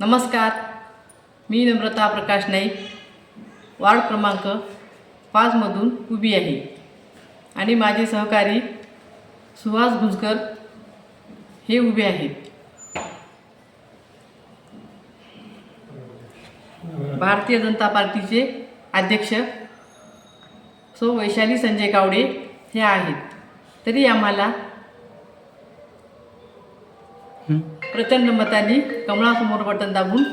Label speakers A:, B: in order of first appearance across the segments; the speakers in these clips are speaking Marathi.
A: नमस्कार. मी नम्रता प्रकाश नाईक. वार्ड क्रमांक पाचमधून उभी आहे. आणि माझे सहकारी सुहास भुजकर हे उभे आहेत. भारतीय जनता पार्टीचे अध्यक्ष सो वैशाली संजय कावडे हे आहेत. तरी आम्हाला प्रचंड मतांनी कमळासमोर बटन दाबून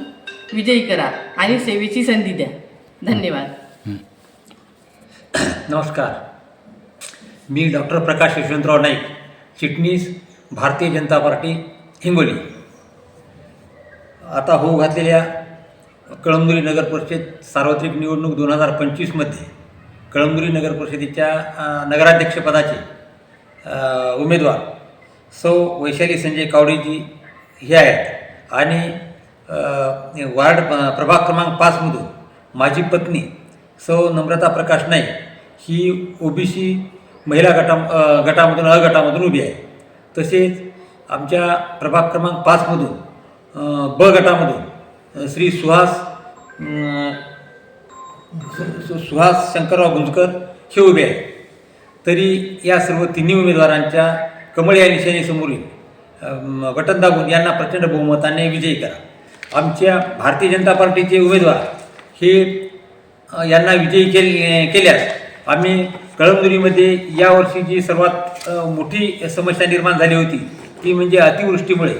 A: विजयी करा आणि सेवेची संधी द्या. धन्यवाद.
B: नमस्कार. मी डॉक्टर प्रकाश यशवंतराव नाईक चिटणीस भारतीय जनता पार्टी हिंगोली. आता होऊ घातलेल्या कळमनुरी नगर परिषद सार्वत्रिक निवडणूक दोन हजार पंचवीसमध्ये कळमनुरी नगर परिषदेच्या नगराध्यक्षपदाचे उमेदवार सौ वैशाली संजय कावडेजी हे आहेत. आणि वार्ड प्रभाग क्रमांक पाचमधून माझी पत्नी सौ नम्रता प्रकाश नाईक ही ओबीसी महिला गटा गटामधून अ गटामधून उभी आहे. तसेच आमच्या प्रभाग क्रमांक पाचमधून ब गटामधून श्री सुहास सुहास शंकरराव गुंजकर हे उभे आहेत. तरी या सर्व तिन्ही उमेदवारांच्या कमळ या निशाणीसमोरील बटन दाबून यांना प्रचंड बहुमताने विजयी करा. आमच्या भारतीय जनता पार्टीचे उमेदवार हे यांना विजयी केल केल्यास आम्ही कळमनुरीमध्ये यावर्षी जी सर्वात मोठी समस्या निर्माण झाली होती. ती म्हणजे अतिवृष्टीमुळे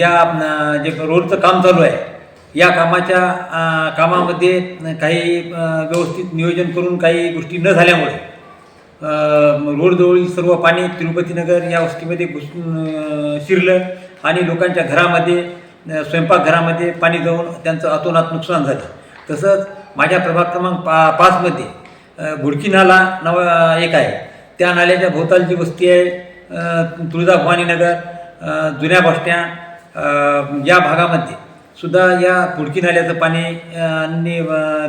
B: या जे रोडचं काम चालू आहे या कामाच्या कामामध्ये काही व्यवस्थित नियोजन करून काही गोष्टी न झाल्यामुळे रोडजवळील सर्व पाणी तिरुपतीनगर या वस्तीमध्ये घुसून शिरलं आणि लोकांच्या घरामध्ये स्वयंपाकघरामध्ये पाणी जाऊन त्यांचं अतोनात नुकसान झालं. तसंच माझ्या प्रभाग क्रमांक पा पाचमध्ये अ, नाला नाव एक आहे. त्या नाल्याच्या भोवतालची वस्ती आहे तुळजाभवानीनगर जुन्या बसस्टँड या भागामध्ये सुद्धा या पुडकी नाल्याचं पाणी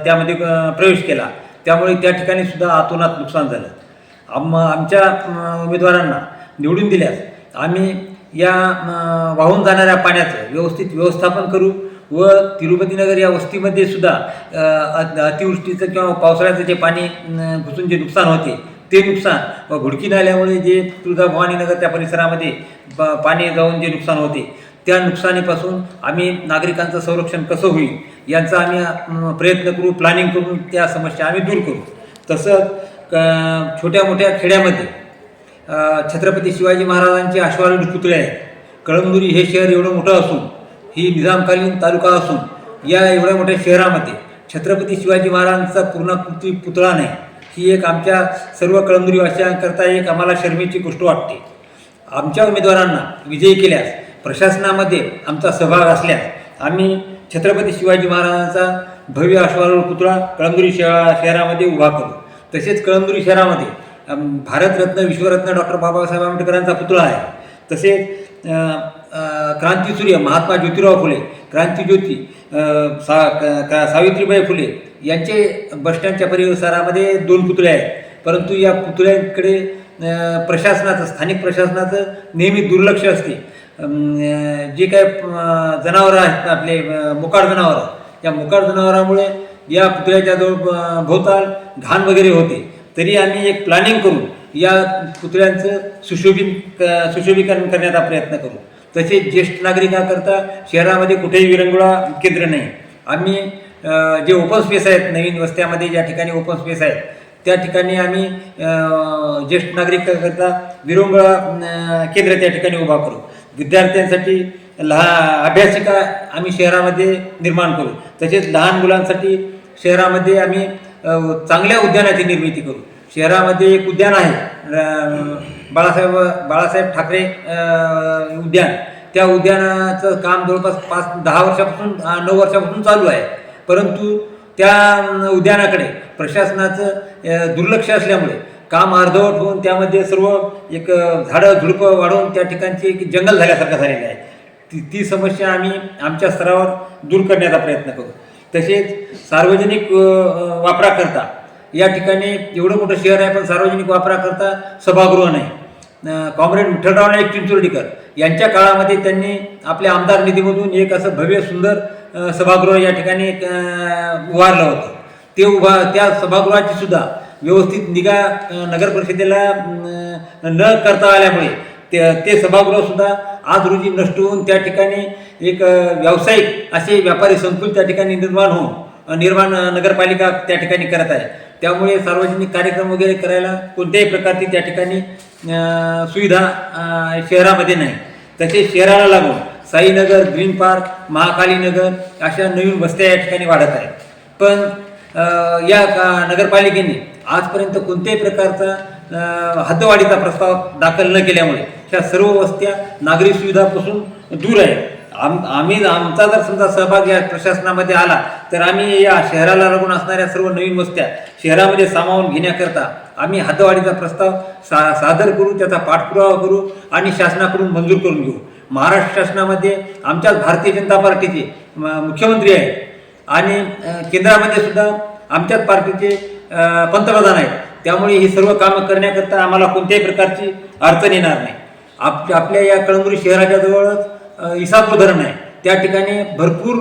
B: त्यामध्ये प्रवेश केला. त्यामुळे त्या ठिकाणी सुद्धा अतोनात नुकसान झालं. आम आमच्या उमेदवारांना निवडून दिल्यास आम्ही या वाहून जाणाऱ्या पाण्याचं व्यवस्थित व्यवस्थापन करू व तिरुपतीनगर या वस्तीमध्ये सुद्धा अतिवृष्टीचं किंवा पावसाळ्याचं जे पाणी घुसून जे नुकसान होते ते नुकसान व घुडकी नाल्यामुळे जे तुळजा भवानीनगर त्या परिसरामध्ये पाणी जाऊन जे नुकसान होते त्या नुकसानीपासून आम्ही नागरिकांचं संरक्षण कसं होईल यांचा आम्ही प्रयत्न करू प्लॅनिंग करून त्या समस्या आम्ही दूर करू. तसंच क- छोट्या मोठ्या खेड्यामध्ये छत्रपती शिवाजी महाराजांचे अश्वारूढ पुतळे आहेत कळमनुरी हे शहर एवढं मोठं असून ही निजामकालीन तालुका असून या एवढ्या मोठ्या शहरामध्ये छत्रपती शिवाजी महाराजांचा पूर्णाकृती पुतळा नाही. ही एक आमच्या सर्व कळमनुरीवासियांकरता एक आम्हाला शर्मेची गोष्ट वाटते. आमच्या उमेदवारांना विजयी केल्यास प्रशासनामध्ये आमचा सहभाग असल्यास आम्ही छत्रपती शिवाजी महाराजांचा भव्य अश्वारूढ पुतळा कळमनुरी शहरा शहरामध्ये उभा करू. तसेच कळमनुरी शहरामध्ये भारतरत्न विश्वरत्न डॉक्टर बाबासाहेब आंबेडकरांचा पुतळा आहे. तसेच क्रांतीसूर्य महात्मा ज्योतिराव फुले क्रांतीज्योती सा का सावित्रीबाई फुले यांचे बसस्टँडच्या परिसरामध्ये दोन पुतळे आहेत. परंतु या पुतळ्यांकडे प्रशासनाचं स्थानिक प्रशासनाचं नेहमी दुर्लक्ष असते. जे काय जनावरं आहेत आपले मुकाड जनावरं या मुकाड जनावरामुळे या पुतळ्याच्या जवळ भोवताल घाण वगैरे होते. तरी आम्ही एक प्लॅनिंग करून या पुतळ्यांचं सुशोभित क- सुशोभीकरण करण्याचा प्रयत्न करू. तसेच ज्येष्ठ नागरिकांकरता शहरामध्ये कुठेही विरंगुळा केंद्र नाही. आम्ही जे ओपन स्पेस आहेत नवीन वस्त्यामध्ये ज्या ठिकाणी ओपन स्पेस आहेत त्या ठिकाणी आम्ही ज्येष्ठ नागरिकांकरता विरंगुळा केंद्र त्या ठिकाणी उभा करू. विद्यार्थ्यांसाठी लहा अभ्यासिका आम्ही शहरामध्ये निर्माण करू. तसेच लहान मुलांसाठी शहरामध्ये आम्ही चांगल्या उद्यानाची निर्मिती करू. शहरामध्ये एक उद्यान आहे बाळासाहेब बाळासाहेब ठाकरे उद्यान. त्या उद्यानाचं काम जवळपास पाच दहा वर्षापासून नऊ वर्षापासून चालू आहे. परंतु त्या उद्यानाकडे प्रशासनाचं दुर्लक्ष असल्यामुळे काम अर्धवट होऊन त्यामध्ये सर्व एक झाडं झुडपं वाढवून त्या ठिकाणची एक जंगल झाल्यासारखं झालेलं आहे. ती ती समस्या आम्ही आमच्या स्तरावर दूर करण्याचा प्रयत्न करू. तसेच सार्वजनिक वापराकरता. या ठिकाणी एवढं मोठं शहर आहे पण सार्वजनिक वापराकरता सभागृह नाही. कॉम्रेड विठ्ठलराव नाईक चिंचोर्डीकर यांच्या काळामध्ये त्यांनी आपल्या आमदार निधीमधून एक असं भव्य सुंदर सभागृह या ठिकाणी उभारलं होतं. ते उभा त्या सभागृहाची सुद्धा व्यवस्थित निगा नगर परिषदेला न करता आल्यामुळे ते ते सभागृहसुद्धा आज रोजी नष्ट होऊन त्या ठिकाणी एक व्यावसायिक असे व्यापारी संकुल त्या ठिकाणी निर्माण होऊन निर्माण नगरपालिका त्या ठिकाणी करत आहे. त्यामुळे सार्वजनिक कार्यक्रम वगैरे करायला कोणत्याही प्रकारची त्या ठिकाणी सुविधा शहरामध्ये नाही. तसेच शहराला लागून साईनगर ग्रीन पार्क महाकाली नगर अशा नवीन वस्त्या या ठिकाणी वाढत आहेत. पण या का- नगरपालिकेने आजपर्यंत कोणत्याही प्रकारचा हद्दवाढीचा प्रस्ताव दाखल न केल्यामुळे ह्या सर्व वस्त्या नागरी सुविधापासून दूर आहे आम आम्ही आमचा जर समजा सहभाग या प्रशासनामध्ये आला तर आम्ही या शहराला लागून असणाऱ्या सर्व नवीन वस्त्या शहरामध्ये सामावून घेण्याकरता आम्ही हातवाडीचा प्रस्ताव सा सादर करू त्याचा पाठपुरावा करू आणि शासनाकडून मंजूर करून घेऊ. महाराष्ट्र शासनामध्ये आमच्याच भारतीय जनता पार्टीचे म- मुख्यमंत्री आहेत आणि केंद्रामध्ये सुद्धा आमच्याच पार्टीचे पंतप्रधान आहेत. त्यामुळे ही सर्व कामं करण्याकरता आम्हाला कोणत्याही प्रकारची अडचण येणार नाही. आप आपल्या या कळंबुरी शहराच्या जवळच इसापूर धरण आहे. त्या ठिकाणी भरपूर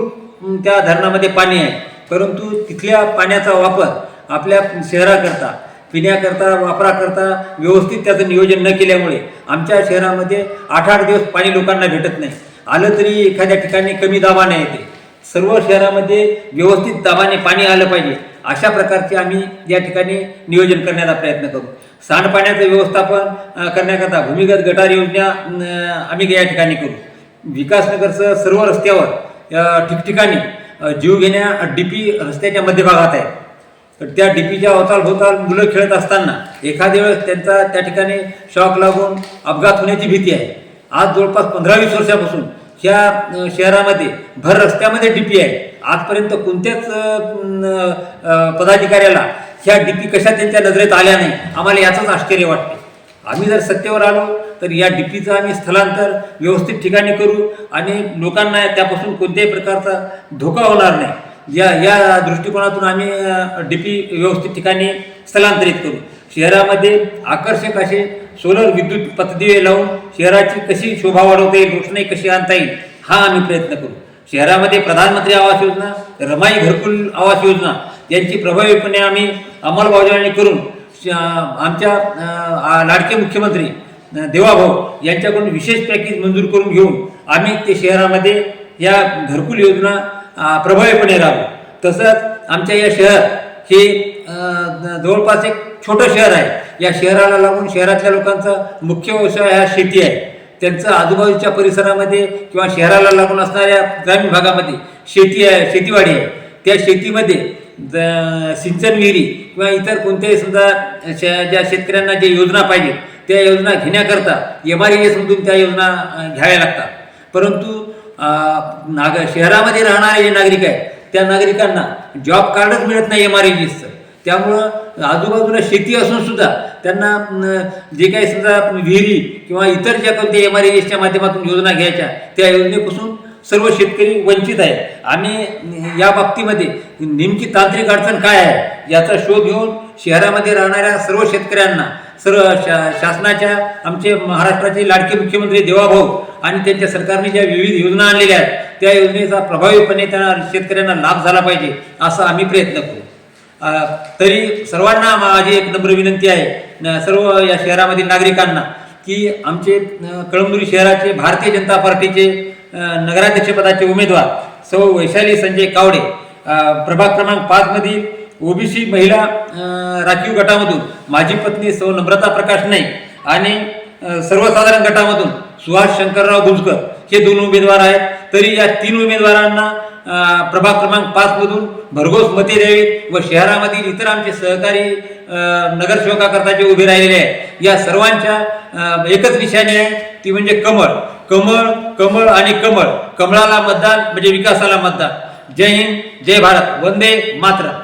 B: त्या धरणामध्ये पाणी आहे. परंतु तिथल्या पाण्याचा वापर आपल्या शहराकरता पिण्याकरता वापराकरता व्यवस्थित त्याचं नियोजन न केल्यामुळे आमच्या शहरामध्ये आठ आठ दिवस पाणी लोकांना भेटत नाही. आलं तरी एखाद्या ठिकाणी कमी दाबाने येते. सर्व शहरामध्ये व्यवस्थित दाबाने पाणी आलं पाहिजे. अशा प्रकारचे आम्ही या ठिकाणी नियोजन करण्याचा प्रयत्न करू. सांडपाण्याचं व्यवस्थापन करण्याकरता भूमिगत गटार योजना आम्ही या ठिकाणी करू. विकासनगरचं सर्व रस्त्यावर ठिकठिकाणी जीव घेण्या डीपी रस्त्याच्या मध्यभागात आहे. तर त्या डीपीच्या अवतालभोवताल मुलं खेळत असताना एखाद्या वेळेस त्यांचा त्या ठिकाणी शॉक लागून अपघात होण्याची भीती आहे. आज जवळपास पंधरा वीस वर्षापासून ह्या शहरामध्ये भर रस्त्यामध्ये डीपी आहे. आजपर्यंत कोणत्याच पदाधिकाऱ्याला ह्या डीपी कशा त्यांच्या नजरेत आल्या नाही आम्हाला याचंच आश्चर्य वाटते. आम्ही जर सत्तेवर आलो तर या डीपीचं आम्ही स्थलांतर व्यवस्थित ठिकाणी करू आणि लोकांना त्यापासून कोणत्याही प्रकारचा धोका होणार नाही. या या दृष्टिकोनातून आम्ही डीपी व्यवस्थित ठिकाणी स्थलांतरित करू. शहरामध्ये आकर्षक असे सोलर विद्युत पतदिवे लावून शहराची कशी शोभा वाढवता येईल रोषणाई कशी आणता येईल हा आम्ही प्रयत्न करू. शहरामध्ये प्रधानमंत्री आवास योजना रमाई घरकुल आवास योजना यांची प्रभावीपणे आम्ही अंमलबजावणी करून श- आमच्या लाडके मुख्यमंत्री देवाभाऊ यांच्याकडून विशेष पॅकेज मंजूर करून घेऊन आम्ही ते शहरामध्ये या घरकुल योजना प्रभावीपणे राहू तसंच आमच्या या शहर हे जवळपास एक छोटं शहर आहे. या शहराला लागून शहरातल्या लोकांचा मुख्य व्यवसाय हा शेती आहे. त्यांचं आजूबाजूच्या परिसरामध्ये किंवा शहराला लागून असणाऱ्या ग्रामीण भागामध्ये शेती आहे शेतीवाडी आहे. त्या शेतीमध्ये ज- सिंचन विहिरी किंवा इतर कोणत्याही सुद्धा श- ज्या शेतकऱ्यांना जे योजना पाहिजेत त्या योजना घेण्याकरता एम आर एसमधून त्या योजना घ्याव्या लागतात. परंतु नाग शहरामध्ये राहणारे जे नागरिक आहेत त्या नागरिकांना जॉब कार्डच मिळत नाही एम आर एसचं त्यामुळं आजूबाजूला शेती असून सुद्धा त्यांना जे काही समजा विहिरी किंवा इतर ज्या कोणत्या एम आर एसच्या माध्यमातून योजना घ्यायच्या त्या योजनेपासून सर्व शेतकरी वंचित आहे आम्ही या बाबतीमध्ये नेमकी तांत्रिक अडचण काय आहे याचा शोध घेऊन शहरामध्ये राहणाऱ्या सर्व शेतकऱ्यांना सर्व शा शासनाच्या आमचे महाराष्ट्राचे लाडके मुख्यमंत्री देवाभाऊ आणि त्यांच्या सरकारने ज्या विविध योजना आणलेल्या आहेत त्या योजनेचा प्रभावीपणे त्या शेतकऱ्यांना लाभ झाला पाहिजे असा आम्ही प्रयत्न करू. तरी सर्वांना माझी एक नम्र विनंती आहे सर्व या शहरामधील नागरिकांना की आमचे कळमनुरी शहराचे भारतीय जनता पार्टीचे नगराध्यक्षपदाचे उमेदवार सौ वैशाली संजय कावडे प्रभाग क्रमांक पाचमधील ओबीसी महिला राखीव गटामधून माझी पत्नी सौ नम्रता प्रकाश नाईक आणि सर्वसाधारण गटामधून सुहास शंकरराव गुंजकर हे दोन उमेदवार आहेत. तरी या तीन उमेदवारांना प्रभाग क्रमांक पाचमधून भरघोस मते द्यावीत व शहरामधील इतर आमचे सहकारी नगरसेवकाकरता जे उभे राहिलेले आहेत. या सर्वांच्या एकच निशाणी आहे ती म्हणजे कमळ. कमळ कमळ आणि कमळ. कमळाला मतदान म्हणजे विकासाला मतदान. जय हिंद जय भारत. वंदे मातरम.